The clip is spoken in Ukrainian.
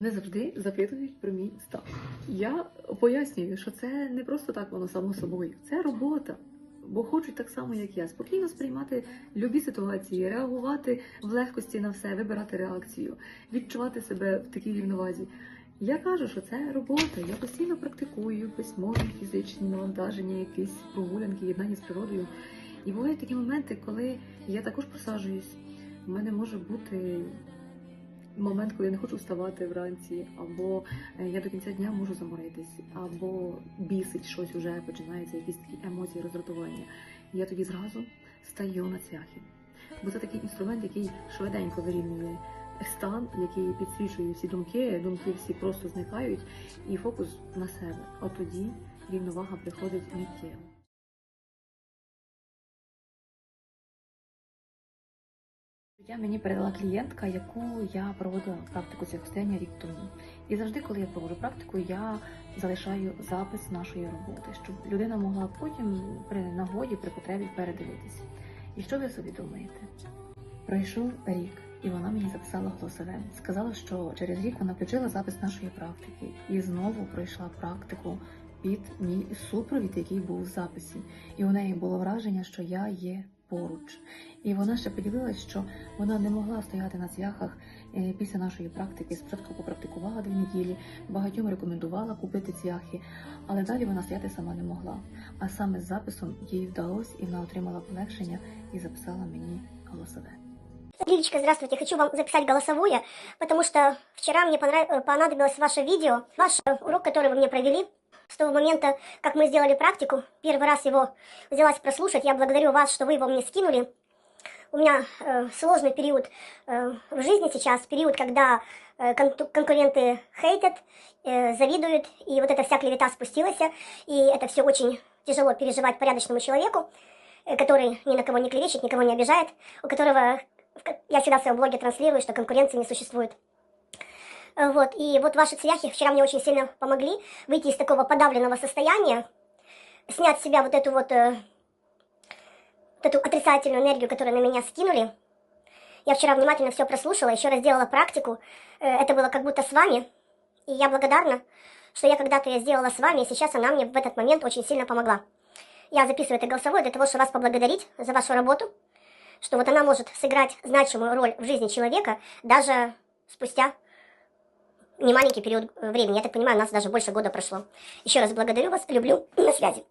Не завжди запитують про мій стан. Я пояснюю, що це не просто так воно само собою, це робота. Бо хочуть так само, як я, спокійно сприймати любі ситуації, реагувати в легкості на все, вибирати реакцію, відчувати себе в такій рівновазі. Я кажу, що це робота. Я постійно практикую письмові, фізичні навантаження, якісь прогулянки, єднання з природою. І бувають такі моменти, коли я також просаджуюсь. У мене може бути момент, коли я не хочу вставати вранці, або е, я до кінця дня можу заморитись, або бісить щось уже, починаються якісь такі емоції роздратування. Я тоді зразу стаю на цвяхи. Бо це такий інструмент, який швиденько вирівнює стан, який підсвічує всі думки, думки всі просто зникають, і фокус на себе. От тоді рівновага приходить миттєво. Я мені передала клієнтка, яку я проводила практику цвяхостояння рік тому. І завжди, коли я проводжу практику, я залишаю запис нашої роботи, щоб людина могла потім при нагоді, при потребі передивитися. І що ви собі думаєте? Пройшов рік, і вона мені записала голосове. Сказала, що через рік вона включила запис нашої практики і знову пройшла практику під мій супровід, який був в записі. І у неї було враження, що я є поруч. І вона ще поділилась, що вона не могла стояти на цвяхах е, після нашої практики. Спочатку попрактикувала дві неділі, багатьом рекомендувала купити цвяхи, але далі вона стояти сама не могла. А саме з записом їй вдалося, і вона отримала полегшення і записала мені голосове. Лилечка, здравствуйте. Хочу вам записать голосовое, потому что вчера мне понрав- э, понадобилось ваше видео, ваш э, урок, который вы мне провели. С того момента, как мы сделали практику, первый раз его взялась прослушать. Я благодарю вас, что вы его мне скинули. У меня э, сложный период э, в жизни сейчас, период, когда э, кон- конкуренты хейтят, э, завидуют, и вот эта вся клевета спустилась, и это все очень тяжело переживать порядочному человеку, э, который ни на кого не клевещет, никого не обижает, у которого я всегда в своем блоге транслирую, что конкуренции не существует. Вот, и вот ваши цвяхи вчера мне очень сильно помогли выйти из такого подавленного состояния, снять с себя вот эту вот, э, вот эту отрицательную энергию, которую на меня скинули. Я вчера внимательно все прослушала, еще раз сделала практику. Э, Это было как будто с вами. И я благодарна, что я когда-то я сделала с вами, и сейчас она мне в этот момент очень сильно помогла. Я записываю это голосовое для того, чтобы вас поблагодарить за вашу работу, что вот она может сыграть значимую роль в жизни человека даже спустя немаленький период э, времени. Я так понимаю, у нас даже больше года прошло. Еще раз благодарю вас, люблю, на связи.